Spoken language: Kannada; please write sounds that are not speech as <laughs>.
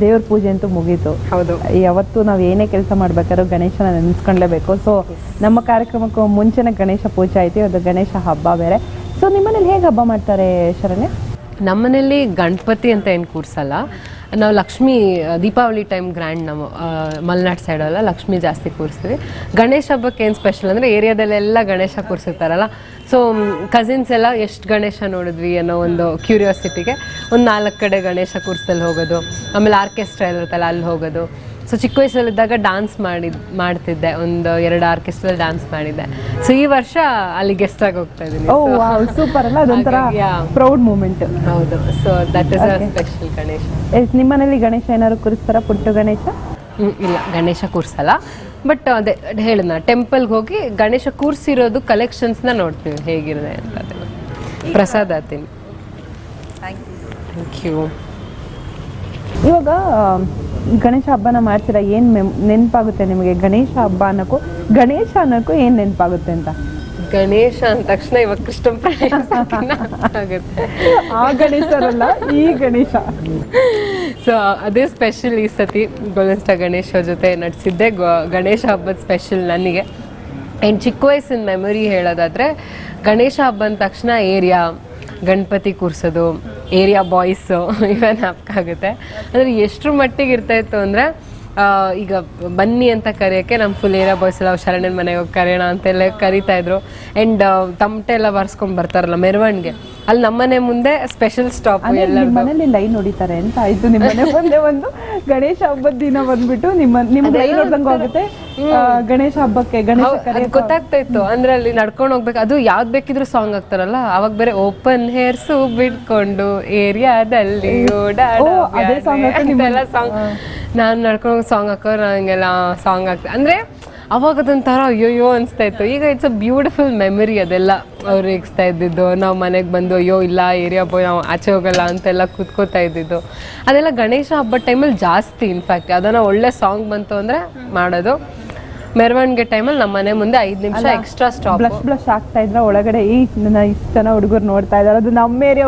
ದೇವ್ರ ಪೂಜೆ ಅಂತೂ ಮುಗೀತು. ಹೌದು. ಯಾವತ್ತು ನಾವು ಏನೇ ಕೆಲಸ ಮಾಡ್ಬೇಕಾದ್ರೂ ಗಣೇಶನ ನೆನೆಸ್ಕೊಂಡ್ಲೇಬೇಕು. ಸೊ ನಮ್ಮ ಕಾರ್ಯಕ್ರಮಕ್ಕೂ ಮುಂಚೆನೆ ಗಣೇಶ ಪೂಜೆ ಐತಿ ಅದು ಗಣೇಶ ಹಬ್ಬ ಬೇರೆ. ಸೊ ನಿಮ್ಮನೇಲಿ ಹೇಗೆ ಹಬ್ಬ ಮಾಡ್ತಾರೆ ಶರಣ್ಯ? ನಮ್ಮನೇಲಿ ಗಣಪತಿ ಅಂತ ಏನು ಕೂರ್ಸಲ್ಲ. ನಾವು ಲಕ್ಷ್ಮಿ ದೀಪಾವಳಿ ಟೈಮ್ ಗ್ರ್ಯಾಂಡ್ ನಾವು ಮಲ್ನಾಡ್ ಸೈಡಲ್ಲ ಲಕ್ಷ್ಮಿ ಜಾಸ್ತಿ ಕೂರಿಸ್ತೀವಿ. ಗಣೇಶ ಹಬ್ಬಕ್ಕೆ ಏನು ಸ್ಪೆಷಲ್ ಅಂದರೆ ಏರಿಯಾದಲ್ಲೆಲ್ಲ ಗಣೇಶ ಕೂರಿಸಿರ್ತಾರಲ್ಲ. ಸೊ ಕಸಿನ್ಸ್ ಎಲ್ಲ ಎಷ್ಟು ಗಣೇಶ ನೋಡಿದ್ವಿ ಅನ್ನೋ ಒಂದು ಕ್ಯೂರಿಯಾಸಿಟಿಗೆ ಒಂದು ನಾಲ್ಕು ಕಡೆ ಗಣೇಶ ಕೂರಿಸ್ದಲ್ಲಿ ಹೋಗೋದು. ಆಮೇಲೆ ಆರ್ಕೆಸ್ಟ್ರಾ ಇರುತ್ತಲ್ಲ, ಅಲ್ಲಿ ಹೋಗೋದು. ಸೊ ಚಿಕ್ಕ ವಯಸ್ಸಲ್ಲಿದ್ದಾಗ ಡಾನ್ಸ್ ಮಾಡಿದ್ ಮಾಡ್ತಿದ್ದೆ. ಒಂದು ಎರಡು ಆರ್ಕೆಸ್ಟ್ರಲ್ಲಿ ಡಾನ್ಸ್ ಮಾಡಿದ್ದೆ. ಸೊ ಈ ವರ್ಷ ಅಲ್ಲಿ ಗೆಸ್ಟ್ ಆಗಿ ಹೋಗ್ತಾ ಇದ್ದೀನಿ. ಓ ಸೂಪರ್ ಅಲ್ಲ? ಅದೊಂಥರ ಪ್ರೌಡ್ ಮೂಮೆಂಟ್ ಹೌದು. So that is a special Ganesha ನಿಮ್ಮನೇಲಿ ಗಣೇಶ ಏನಾದ್ರು ಕೂರಿಸ್ತಾರ? ಪುಟ್ಟು ಗಣೇಶ? ಹ್ಮ್, ಇಲ್ಲ. ಗಣೇಶ ಕೂರ್ಸಲ್ಲ. ಬಟ್ ಅದೇ ಹೇಳಿದ್ನ ಟೆಂಪಲ್ಗೆ ಹೋಗಿ ಗಣೇಶ ಕೂರ್ಸಿರೋದು ಕಲೆಕ್ಷನ್ಸ್ನ ನೋಡ್ತೀವಿ. ಹೇಗಿರುತ್ತೆ ಅಂತ ಪ್ರಸಾದ ತಿನ್ನಿ ಥ್ಯಾಂಕ್ ಯು ಇವಾಗ ಗಣೇಶ ಹಬ್ಬನ ಮಾಡ್ತೀರಾ? ಏನು ಮೆಮ್ ನೆನಪಾಗುತ್ತೆ ನಿಮಗೆ? ಗಣೇಶ ಹಬ್ಬ ಅನ್ನೋಕ್ಕೂ ಗಣೇಶ ಅನ್ನೋಕ್ಕೂ ಏನು ನೆನಪಾಗುತ್ತೆ ಅಂತ? ಗಣೇಶ ಅಂದ ತಕ್ಷಣ ಇವಾಗ ಕೃಷ್ಣ ಆಗುತ್ತೆ. ಆ ಗಣೇಶರಲ್ಲ ಈ ಗಣೇಶ. ಸೊ ಅದೇ ಸ್ಪೆಷಲ್ ಈ ಸತಿ ಗೋಲ್ಡನ್ ಸ್ಟಾರ್ ಗಣೇಶ ಜೊತೆ ನಡೆಸಿದ್ದೆ. ಗಣೇಶ ಹಬ್ಬದ ಸ್ಪೆಷಲ್ ನನಗೆ. ಆ್ಯಂಡ್ ಚಿಕ್ಕ ವಯಸ್ಸಿನ ಮೆಮೊರಿ ಹೇಳೋದಾದರೆ ಗಣೇಶ ಹಬ್ಬ ಅಂದ ತಕ್ಷಣ ಏರಿಯಾ ಗಣಪತಿ ಕೂರ್ಸೋದು ಏರಿಯಾ ಬಾಯ್ಸು <laughs> ಇವೇ ಜ್ಞಾಪಕಾಗುತ್ತೆ ಅಂದರೆ ಎಷ್ಟರ ಮಟ್ಟಿಗೆ ಇರ್ತಾ ಇತ್ತು ಅಂದರೆ ಈಗ ಬನ್ನಿ ಅಂತ ಕರೆಯೋಕ್ಕೆ ನಮ್ಮ ಫುಲ್ ಏರಿಯಾ ಬಾಯ್ಸ್ ಎಲ್ಲ ಶರಣನ ಮನೆಗೆ ಹೋಗಿ ಕರೆಯೋಣ ಅಂತೆಲ್ಲ ಕರಿತಾ ಇದ್ರು. ಆ್ಯಂಡ್ ತಮಟೆ ಎಲ್ಲ ಬಾರಿಸ್ಕೊಂಡು ಬರ್ತಾರಲ್ಲ ಮೆರವಣಿಗೆ. ಅಲ್ಲಿ ನಮ್ಮನೆ ಮುಂದೆ ಸ್ಪೆಷಲ್ ಸ್ಟಾಪ್ ಎಲ್ಲ ಮನೇಲಿ ಲೈನ್ ಹೊಡಿತಾರೆ ಅಂತ ಆಯ್ತು. ನಿಮ್ಮ ಮನೆ ಮುಂದೆ ಒಂದು ಗಣೇಶ ಹಬ್ಬದ ದಿನ ಬಂದ್ಬಿಟ್ಟು ನಿಮ್ಮ ನಿಮ್ ಕೈ ಹೊಡ್ದಂಗ ಆಗುತ್ತೆ ಗಣೇಶ ಹಬ್ಬಕ್ಕೆ ಗಣೇಶ ಕರೆಯಕ್ಕೆ ಗೊತ್ತಾಗ್ತಾ ಇತ್ತು. ಅಂದ್ರೆ ಅಲ್ಲಿ ನಡ್ಕೊಂಡು ಹೋಗ್ಬೇಕು. ಅದು ಯಾವ್ದು ಬೇಕಿದ್ರು ಸಾಂಗ್ ಆಗ್ತಾರಲ್ಲ ಅವಾಗ ಬೇರೆ ಓಪನ್ ಹೇರ್ಸು ಬಿಟ್ಕೊಂಡು ಏರಿಯಾದಲ್ಲಿ ಓಡಾಡೋ ಓ, ಅದೇ song ನಿಮ್ಮ- ಸಾಂಗ್ ನಾನು ನಡ್ಕೊಂಡು ಹೋಗಿ ಸಾಂಗ್ ಹಾಕೋ ನಂಗೆಲ್ಲ ಸಾಂಗ್ ಆಗ್ತದೆ ಅಂದ್ರೆ ಅವಾಗ ಅದೊಂಥರ ಅಯ್ಯೋಯ್ಯೋ ಅನಿಸ್ತಾ ಇತ್ತು. ಈಗ ಇಟ್ಸ್ ಅ ಬ್ಯೂಟಿಫುಲ್ ಮೆಮರಿ ಅದೆಲ್ಲ ಅವ್ರು ರೇಗಿಸ್ತಾ ಇದ್ದಿದ್ದು. ನಾವು ಮನೆಗೆ ಬಂದು ಅಯ್ಯೋ ಇಲ್ಲ ಏರಿಯಾ ಬಾಯ್ ನಾವು ಆಚೆ ಹೋಗಲ್ಲ ಅಂತೆಲ್ಲ ಕೂತ್ಕೋತಾ ಇದ್ದಿದ್ದು. ಅದೆಲ್ಲ ಗಣೇಶ ಹಬ್ಬ ಟೈಮಲ್ಲಿ ಜಾಸ್ತಿ ಇನ್ಫ್ಯಾಕ್ಟ್ ಅದನ್ನ ಒಳ್ಳೆ ಸಾಂಗ್ ಬಂತು ಅಂದರೆ ಮಾಡೋದು. ಮೆರವಣಿಗೆ ಟೈಮಲ್ಲಿ ನಮ್ಮ ಮನೆ ಮುಂದೆ ಐದು ನಿಮಿಷ ಎಕ್ಸ್ಟ್ರಾ ಸ್ಟಾಪ್ ಬ್ಲಶ್ ಬ್ಲಶ್ ಆಗ್ತಾ ಇದ್ರೆ ಒಳಗಡೆ ಈ ನನ್ನ ಇಷ್ಟು ಜನ ಹುಡುಗರು ನೋಡ್ತಾ ಇದ್ದಾರೆ. ಅದು ನಮ್ಮ ಏರಿಯಾ